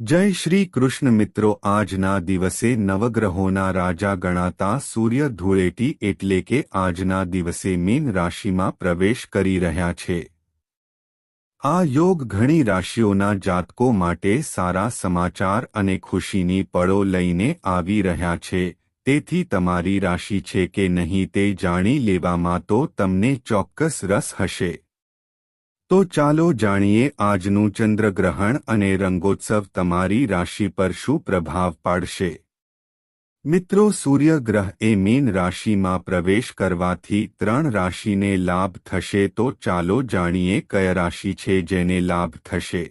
જય શ્રી કૃષ્ણ મિત્રો, આજના દિવસે નવગ્રહોના રાજા ગણાતા સૂર્ય ધૂળેટી એટલે કે આજના દિવસે મીન રાશિમાં પ્રવેશ કરી રહ્યા છે. આ યોગ ઘણી રાશિઓના જાતકો માટે સારા સમાચાર અને ખુશીની પળો લઈને આવી રહ્યા છે. તેથી તમારી રાશિ છે કે નહીં તે જાણી લેવામાં તો તમને ચોક્કસ રસ હશે. તો ચાલો જાણીએ આજનું ચંદ્રગ્રહણ અને રંગોત્સવ તમારી રાશિ પર શું પ્રભાવ પાડશે. મિત્રો સૂર્યગ્રહ એ મીન રાશિમાં પ્રવેશ કરવાથી ત્રણ રાશિને લાભ થશે તો ચાલો જાણીએ કયા રાશિ છે જેને લાભ થશે.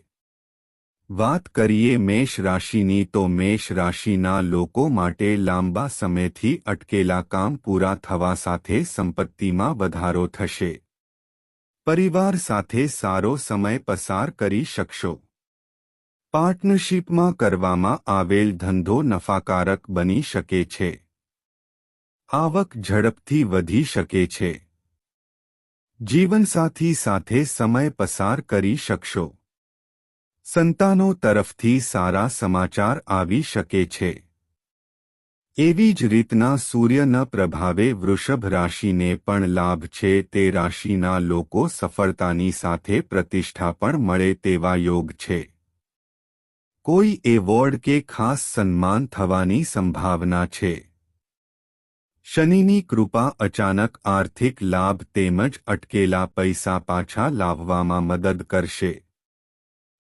વાત કરીએ મેષ રાશિની, તો મેષ રાશિના લોકો માટે લાંબા સમયથી અટકેલા કામ પૂરા થવા સાથે સંપત્તિમાં વધારો થશે. પરિવાર સાથે સારો સમય પસાર કરી શકશો. પાર્ટનરશીપમાં કરવામાં આવેલ ધંધો નફાકારક બની શકે છે. આવક ઝડપથી વધી શકે છે. જીવનસાથી સાથે સમય પસાર કરી શકશો. સંતાનો તરફથી સારા સમાચાર આવી શકે છે. એવી જ રીતના સૂર્યના પ્રભાવે વૃષભ રાશિને પણ લાભ છે, તે રાશિના લોકો સફળતાની સાથે પ્રતિષ્ઠા પણ મળે તેવા યોગ છે. કોઈ એવોર્ડ કે ખાસ સન્માન થવાની સંભાવના છે. શનિની કૃપા અચાનક આર્થિક લાભ તેમજ અટકેલા પૈસા પાછા લાવવામાં મદદ કરશે.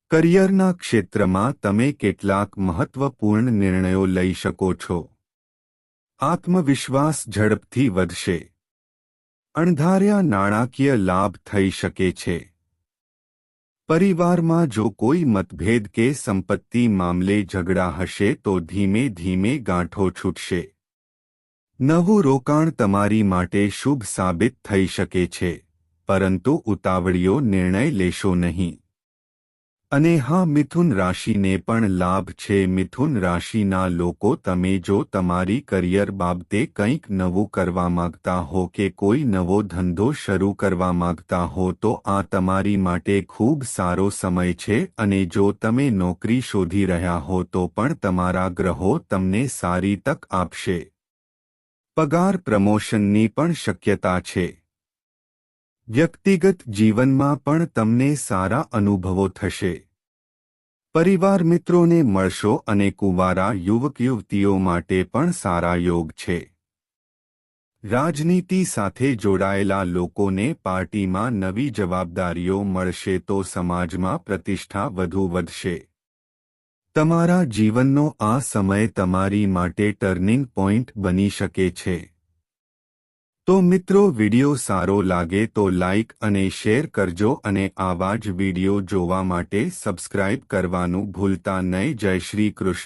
કરિયરના ક્ષેત્રમાં તમે કેટલાક મહત્વપૂર્ણ નિર્ણયો લઈ શકો છો. આત્મવિશ્વાસ ઝડપથી વધશે. અણધાર્યા નાણાકીય લાભ થઈ શકે છે. પરિવારમાં જો કોઈ મતભેદ કે સંપત્તિ મામલે ઝઘડા હશે તો ધીમે ધીમે ગાંઠો છૂટશે. નવું રોકાણ તમારી માટે શુભ સાબિત થઈ શકે છે, પરંતુ ઉતાવળીઓ નિર્ણય લેશો નહીં. અને હા, મિથુન રાશિને પણ લાભ છે. મિથુન રાશિના લોકો, તમે જો તમારી કરિયર બાબતે કંઈક નવું કરવા માંગતા હો કે કોઈ નવો ધંધો શરૂ કરવા માંગતા હો, તો આ તમારી માટે ખૂબ સારો સમય છે. અને જો તમે નોકરી શોધી રહ્યા હો, તો પણ તમારા ગ્રહો તમને સારી તક આપશે. પગાર પ્રમોશનની પણ શક્યતા છે. વ્યક્તિગત જીવનમાં પણ તમને સારા અનુભવો થશે. પરિવાર મિત્રોને મળશો અને કુંવારા યુવક યુવતીઓ માટે પણ સારા યોગ છે. રાજનીતિ સાથે જોડાયેલા લોકોને પાર્ટીમાં નવી જવાબદારીઓ મળશે તો સમાજમાં પ્રતિષ્ઠા વધુ વધશે. તમારા જીવનનો આ સમય તમારી માટે ટર્નિંગ પોઇન્ટ બની શકે છે. તો મિત્રો વિડિયો સારો લાગે તો લાઇક અને શેર કરજો અને આવા જ વિડિયો જોવા માટે સબસ્ક્રાઇબ કરવાનું ભૂલતા નહીં. જય શ્રી કૃષ્ણ.